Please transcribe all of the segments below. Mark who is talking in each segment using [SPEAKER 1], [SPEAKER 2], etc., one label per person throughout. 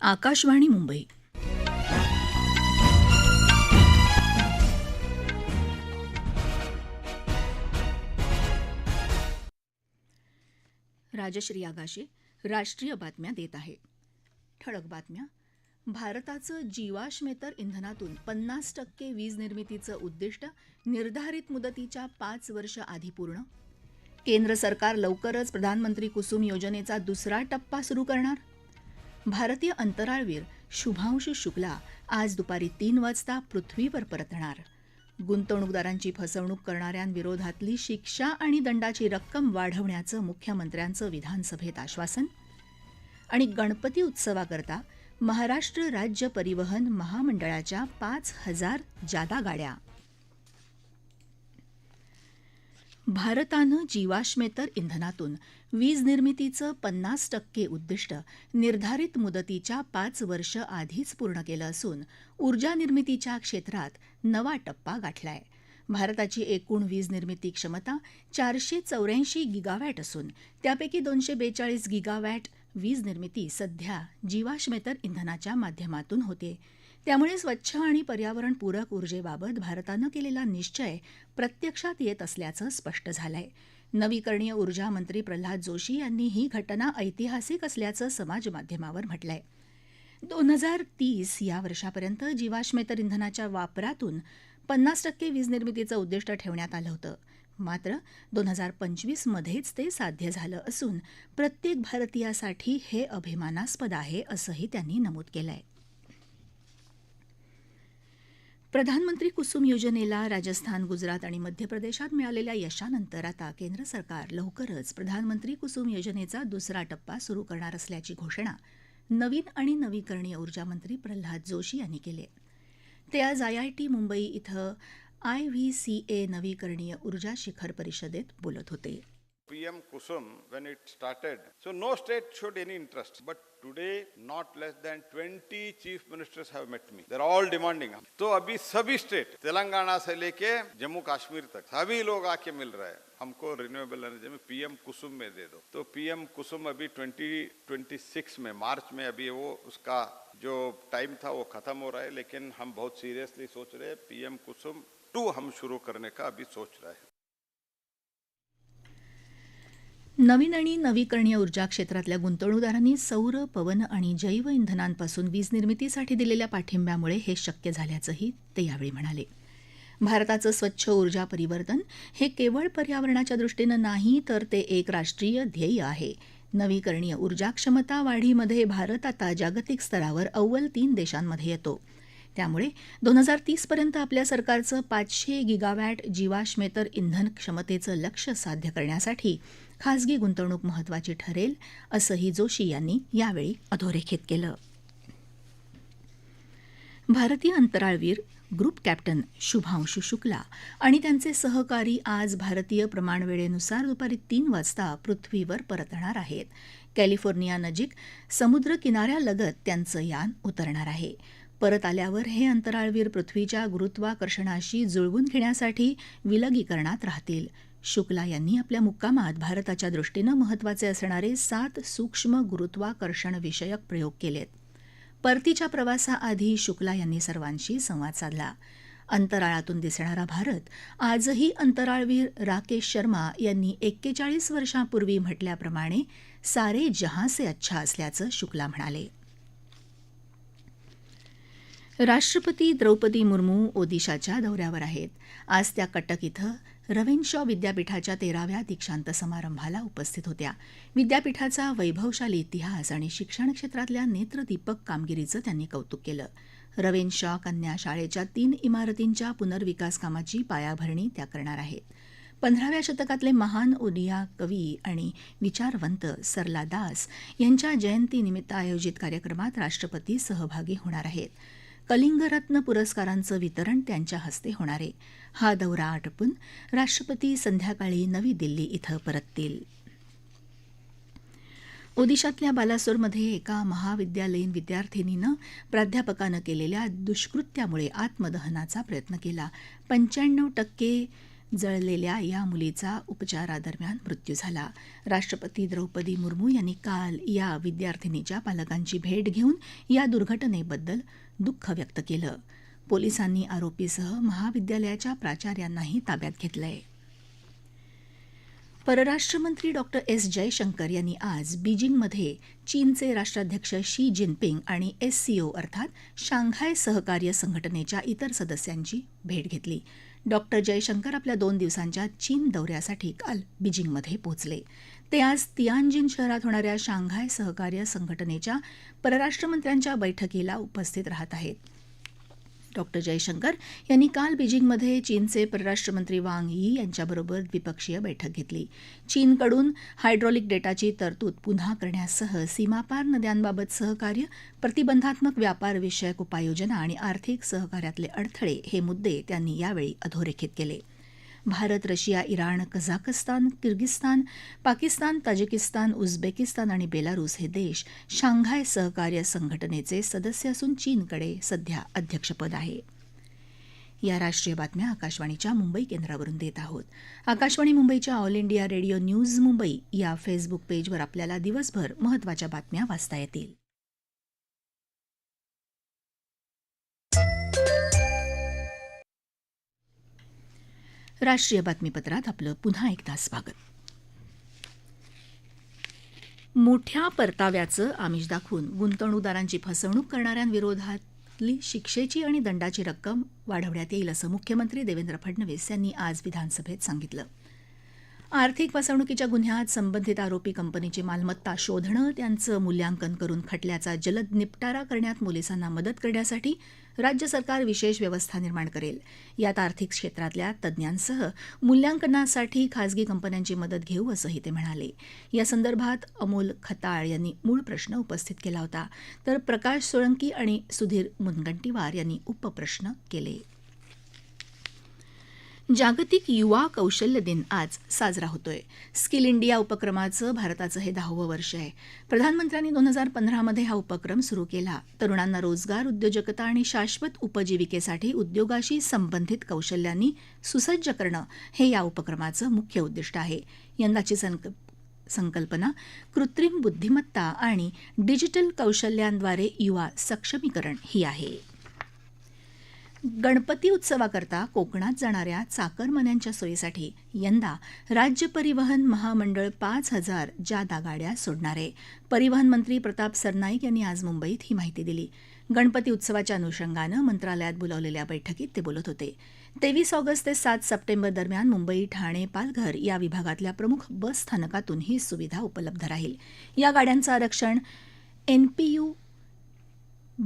[SPEAKER 1] आकाशवाणी मुंबई. राजश्री आगाशे राष्ट्रीय बातम्या देत आहे. ठळक बातम्या. भारताचं जीवाश्मेतर इंधनातून पन्नास टक्के वीज निर्मितीचं उद्दिष्ट निर्धारित मुदतीच्या पाच वर्ष आधी पूर्ण. केंद्र सरकार लवकरच प्रधानमंत्री कुसुम योजनेचा दुसरा टप्पा सुरू करणार. भारतीय अंतराळवीर शुभांशु शुक्ला आज दुपारी तीन वाजता पृथ्वीवर परतणार. गुंतवणूकदारांची फसवणूक करणाऱ्यांविरोधातली शिक्षा आणि दंडाची रक्कम वाढवण्याचं मुख्यमंत्र्यांचं विधानसभेत आश्वासन आणि गणपती उत्सवाकरता महाराष्ट्र राज्य परिवहन महामंडळाच्या पाच हजार जादा गाड्या. भारतानं जीवाश्मेतर इंधनातून वीज निर्मितीचं पन्नास टक्के उद्दिष्ट निर्धारित मुदतीच्या पाच वर्ष आधीच पूर्ण केलं असून ऊर्जा निर्मितीच्या क्षेत्रात नवा टप्पा गाठलाय. भारताची एकूण वीज निर्मिती क्षमता चारशे चौऱ्याऐंशी गिगावॅट असून त्यापैकी दोनशे बेचाळीस गिगावॅट वीज निर्मिती सध्या जीवाश्मेतर इंधनाच्या माध्यमातून होते. त्यामुळे स्वच्छ आणि पर्यावरणपूरक ऊर्जेबाबत भारतानं केलेला निश्चय प्रत्यक्षात येत असल्याचं स्पष्ट झालंय. नवीकरणीय ऊर्जा मंत्री प्रल्हाद जोशी यांनी ही घटना ऐतिहासिक असल्याचं समाजमाध्यमावर म्हटलंय. दोन हजार तीस या वर्षापर्यंत जीवाश्मेतर इंधनाच्या वापरातून पन्नास टक्के वीज निर्मितीचं उद्दिष्ट ठेवण्यात आलं होतं. मात्र दोन हजार पंचवीसमध्येच ते साध्य झालं असून प्रत्येक भारतीयासाठी हे अभिमानास्पद आहे असंही त्यांनी नमूद केलं आहे प्रधानमंत्री कुसुम योजनेला राजस्थान गुजरात आणि मध्य प्रदेशात मिळालेल्या यशानंतर आता केंद्र सरकार लवकरच प्रधानमंत्री कुसुम योजनेचा दुसरा टप्पा सुरू करणार असल्याची घोषणा नवीन आणि नवीकरणीय ऊर्जामंत्री प्रल्हाद जोशी यांनी केली ते आज आयआयटी मुंबई इथं आय व्ही सी ए नवीकरणीय ऊर्जा शिखर परिषदेत बोलत होते
[SPEAKER 2] PM Kusum, when it started, so no state showed any interest. But today, not less than 20 chief ministers have met me. They're all demanding. तो अभी सभी स्टेट तेलंगाना से लेके जम्मू कश्मीर तक सभी लोग आके मिल रहे हैं हमको रिन्यूएबल एनर्जी में पीएम कुसुम में दे दो तो पीएम कुसुम अभी 2026 में मार्च में अभी वो उसका जो टाइम था वो खत्म हो रहा है लेकिन हम बहुत सीरियसली सोच रहे हैं पीएम कुसुम टू हम शुरू करने का अभी सोच रहे हैं।
[SPEAKER 1] नवीन आणि नवीकरणीय ऊर्जा क्षेत्रातल्या गुंतवणूकदारांनी सौर पवन आणि जैव इंधनांपासून वीज निर्मितीसाठी दिलेल्या पाठिंब्यामुळे हे शक्य झाल्याचंही ते यावेळी म्हणाले. भारताचं स्वच्छ ऊर्जा परिवर्तन हे केवळ पर्यावरणाच्या दृष्टीनं नाही तर ते एक राष्ट्रीय ध्येय आहे. नवीकरणीय ऊर्जा क्षमता वाढीमध्ये भारत आता जागतिक स्तरावर अव्वल तीन देशांमध्ये येतो. त्यामुळे दोन हजार तीसपर्यंत आपल्या सरकारचं पाचशे गिगावॅट जीवाश्मेतर इंधन क्षमतेचं लक्ष्य साध्य करण्यासाठी खासगी गुंतवणूक महत्वाची ठरेल असंही जोशी यांनी यावेळी अधोरेखित केलं. भारतीय अंतराळवीर ग्रुप कॅप्टन शुभांशु शुक्ला आणि त्यांचे सहकारी आज भारतीय प्रमाणवेळेनुसार दुपारी तीन वाजता पृथ्वीवर परतणार आहेत. कॅलिफोर्निया नजीक समुद्र किनाऱ्यालगत त्यांचं यान उतरणार आहे. परत आल्यावर हे अंतराळवीर पृथ्वीच्या गुरुत्वाकर्षणाशी जुळवून घेण्यासाठी विलगीकरणात राहतील. शुक्ला यांनी आपल्या मुक्कामात भारताच्या दृष्टीनं महत्त्वाचे असणारे सात सूक्ष्म गुरुत्वाकर्षण विषयक प्रयोग केलेत. परतीच्या प्रवासाआधी शुक्ला यांनी सर्वांशी संवाद साधला. अंतराळातून दिसणारा भारत आजही अंतराळवीर राकेश शर्मा यांनी एक्केचाळीस वर्षांपूर्वी म्हटल्याप्रमाणे सारे जहां से अच्छा असल्याचं शुक्ला म्हणाले. राष्ट्रपती द्रौपदी मुर्मू ओदिशाच्या दौऱ्यावर आहेत. आज त्या कटक इथं रवीन शॉ विद्यापीठाच्या तेराव्या दीक्षांत समारंभाला उपस्थित होत्या. विद्यापीठाचा वैभवशाली इतिहास आणि शिक्षण क्षेत्रातल्या नेत्रदीपक कामगिरीचं त्यांनी कौतुक केलं. रवीन शॉ कन्या शाळेच्या तीन इमारतींच्या पुनर्विकास कामाची पायाभरणी त्या करणार आहेत. पंधराव्या शतकातले महान ओडिया कवी आणि विचारवंत सरला दास यांच्या जयंतीनिमित्त आयोजित कार्यक्रमात राष्ट्रपती सहभागी होणार आहेत. कलिंगरत्न पुरस्कारांचं वितरण त्यांच्या हस्ते होणार आहे. हा दौरा आटपून राष्ट्रपती संध्याकाळी नवी दिल्ली इथं परततील. ओदिशातल्या बालासोरमध्ये एका महाविद्यालयीन विद्यार्थिनीनं प्राध्यापकानं केलेल्या दुष्कृत्यामुळे आत्मदहनाचा प्रयत्न केला. पंच्याण्णव टक्के जळलेल्या या मुलीचा उपचारादरम्यान मृत्यू झाला. राष्ट्रपती द्रौपदी मुर्मू यांनी काल या विद्यार्थिनीच्या पालकांची भेट घेऊन या दुर्घटनेबद्दल दुःख व्यक्त केलं. पोलिसांनी आरोपीसह महाविद्यालयाच्या प्राचार्यांनाही ताब्यात घेतलंय. परराष्ट्रमंत्री डॉक्टर एस. जयशंकर यांनी आज बीजिंगमध्ये चीनचे राष्ट्राध्यक्ष शी जिनपिंग आणि एससीओ अर्थात शांघाय सहकार्य संघटनेच्या इतर सदस्यांची भेट घेतली. डॉक्टर जयशंकर आपल्या दोन दिवसांच्या चीन दौऱ्यासाठी काल बीजिंगमध्ये पोहोचले. ते आज तियानजिन शहरात होणाऱ्या शांघाय सहकार्य संघटनेच्या परराष्ट्रमंत्र्यांच्या बैठकीला उपस्थित राहत आहेत. डॉक्टर जयशंकर यांनी काल बीजिंगमध्ये चीनचे परराष्ट्रमंत्री वांग यी यांच्याबरोबर द्विपक्षीय बैठक घेतली. चीनकडून हायड्रॉलिक डेटाची तरतूद पुन्हा करण्यासह सीमापार नद्यांबाबत सहकार्य प्रतिबंधात्मक व्यापार विषयक उपाययोजना आणि आर्थिक सहकार्यातले अडथळे हे मुद्दे त्यांनी यावेळी अधोरेखित केले. Bharat Russia Iran Kazakhstan Kyrgyzstan Pakistan Tajikistan Uzbekistan आणि बेलारूस हे देश शांघाय सहकार्य संघटनेचे सदस्य असून चीनकडे सध्या अध्यक्षपद आहे. या राष्ट्रीय बातम्या आकाशवाणीच्या मुंबई केंद्रावरून देत आहोत. आकाशवाणी मुंबईच्या all India radio news Mumbai या फेसबुक पेजवर आपल्याला दिवसभर महत्त्वाच्या बातम्या वाचता येतील. राष्ट्रीय बातमीपत्रात आपलं पुन्हा एकदा स्वागत. मोठ्या परताव्याचं आमिष दाखवून गुंतवणूकदारांची फसवणूक करणाऱ्यांविरोधातली शिक्षेची आणि दंडाची रक्कम वाढवण्यात येईल असं मुख्यमंत्री देवेंद्र फडणवीस यांनी आज विधानसभेत सांगितलं. आर्थिक फसवणुकीच्या गुन्ह्यात संबंधित आरोपी कंपनीची मालमत्ता शोधणं त्यांचं मूल्यांकन करून खटल्याचा जलद निपटारा करण्यात पोलिसांना मदत करण्यासाठी राज्य सरकार विशेष व्यवस्था निर्माण करेल. यात आर्थिक क्षेत्रातल्या तज्ज्ञांसह मूल्यांकनासाठी खासगी कंपन्यांची मदत घेऊ असंही ते म्हणाले. या संदर्भात अमोल खताळ यांनी मूळ प्रश्न उपस्थित केला होता. तर प्रकाश सोळंकी आणि सुधीर मुनगंटीवार यांनी उपप्रश्न केले. जागतिक युवा कौशल्य दिन आज साजरा होतोय. स्किल इंडिया उपक्रमाचं भारताचं हे दहावं वर्ष आहे. प्रधानमंत्र्यांनी दोन हजार पंधरामध्ये हा उपक्रम सुरू केला. तरुणांना रोजगार उद्योजकता आणि शाश्वत उपजीविकेसाठी उद्योगाशी संबंधित कौशल्यांनी सुसज्ज करणं हे या उपक्रमाचं मुख्य उद्दिष्ट आहे. यंदाची संक संकल्पना कृत्रिम बुद्धिमत्ता आणि डिजिटल कौशल्यांद्वारे युवा सक्षमीकरण ही आहे. गणपती उत्सवाकरता कोकणात जाणाऱ्या चाकरमान्यांच्या सोयीसाठी यंदा राज्य परिवहन महामंडळ पाच हजार जादा गाड्या सोडणार. आहे परिवहन मंत्री प्रताप सरनाईक यांनी आज मुंबईत ही माहिती दिली. गणपती उत्सवाच्या अनुषंगानं मंत्रालयात बोलावलेल्या बैठकीत ते बोलत होते. तेवीस ऑगस्ट ते सात सप्टेंबर दरम्यान मुंबई ठाणे पालघर या विभागातल्या प्रमुख बस स्थानकातून ही सुविधा उपलब्ध राहील. या गाड्यांचं आरक्षण NPU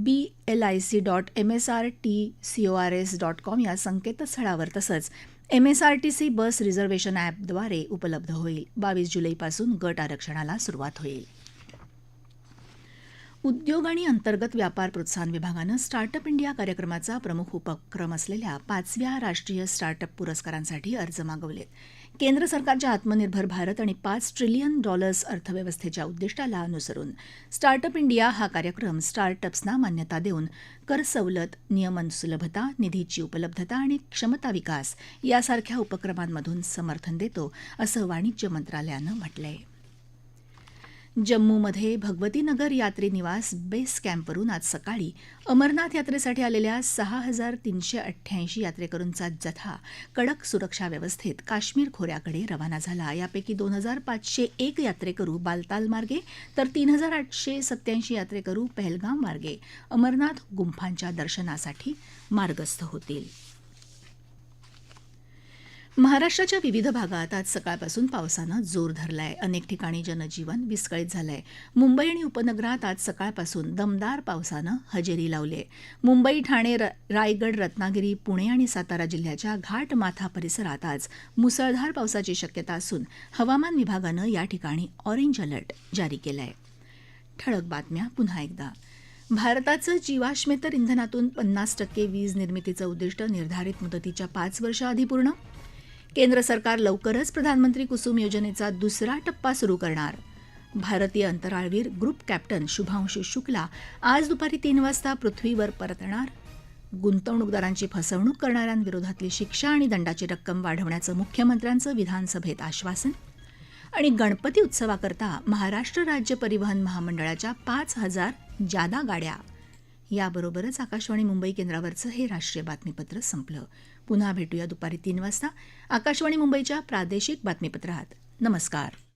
[SPEAKER 1] B L I C dot M S R T C O R S dot com या संकेतस्थळावर तसंच M S R T C bus reservation ॲपद्वारे उपलब्ध होईल. बावीस जुलैपासून गट आरक्षणाला सुरुवात होईल. उद्योग आणि अंतर्गत व्यापार प्रोत्साहन विभागानं स्टार्टअप इंडिया कार्यक्रमाचा प्रमुख उपक्रम असलेल्या पाचव्या राष्ट्रीय स्टार्टअप पुरस्कारांसाठी अर्ज मागवलेत. केंद्र सरकारच्या आत्मनिर्भर भारत आणि पाच ट्रिलियन डॉलर्स अर्थव्यवस्थेच्या उद्दिष्टाला अनुसरून स्टार्टअप इंडिया हा कार्यक्रम स्टार्टअप्सना मान्यता देऊन कर सवलत नियमन सुलभता निधीची उपलब्धता आणि क्षमता विकास यासारख्या उपक्रमांमधून समर्थन देतो असं वाणिज्य मंत्रालयानं म्हटलं आहे जम्मूमध्ये भगवतीनगर यात्री निवास बेस कॅम्पवरून आज सकाळी अमरनाथ यात्रेसाठी आलेल्या सहा हजार तीनशे अठ्ठ्याऐंशी यात्रेकरूंचा जथा कडक सुरक्षा व्यवस्थेत काश्मीर खोऱ्याकडे रवाना झाला. यापैकी दोन हजार पाचशे एक यात्रेकरू बालताल मार्गे तर तीन हजार आठशे सत्याऐंशी यात्रेकरू पहलगाम मार्गे अमरनाथ गुंफांच्या दर्शनासाठी मार्गस्थ होतील. महाराष्ट्राच्या विविध भागात आज सकाळपासून पावसानं जोर धरलाय. अनेक ठिकाणी जनजीवन विस्कळीत झालंय. मुंबई आणि उपनगरात आज सकाळपासून दमदार पावसानं हजेरी लावली मुंबई ठाणे रायगड रत्नागिरी पुणे आणि सातारा जिल्ह्याच्या घाटमाथा परिसरात आज मुसळधार पावसाची शक्यता असून हवामान विभागानं या ठिकाणी ऑरेंज अलर्ट जारी केलाय. ठळक बातम्या पुन्हा एकदा. भारताचं जीवाश्मेतर इंधनातून पन्नास टक्के वीज निर्मितीचं उद्दिष्ट निर्धारित मुदतीच्या पाच वर्षाआधी पूर्ण? केंद्र सरकार लवकरच प्रधानमंत्री कुसुम योजनेचा दुसरा टप्पा सुरू करणार. भारतीय अंतराळवीर ग्रुप कॅप्टन शुभांशु शुक्ला आज दुपारी तीन वाजता पृथ्वीवर परतणार. गुंतवणूकदारांची फसवणूक करणाऱ्यांविरोधातली शिक्षा आणि दंडाची रक्कम वाढवण्याचं मुख्यमंत्र्यांचं विधानसभेत आश्वासन आणि गणपती उत्सवाकरता महाराष्ट्र राज्य परिवहन महामंडळाच्या पाच हजार जादा गाड्या. याबरोबरच आकाशवाणी मुंबई केंद्रावरचं हे राष्ट्रीय बातमीपत्र संपलं. पुन्हा भेटूया दुपारी तीन वाजता. आकाशवाणी मुंबईच्या प्रादेशिक बातमीपत्रात. नमस्कार.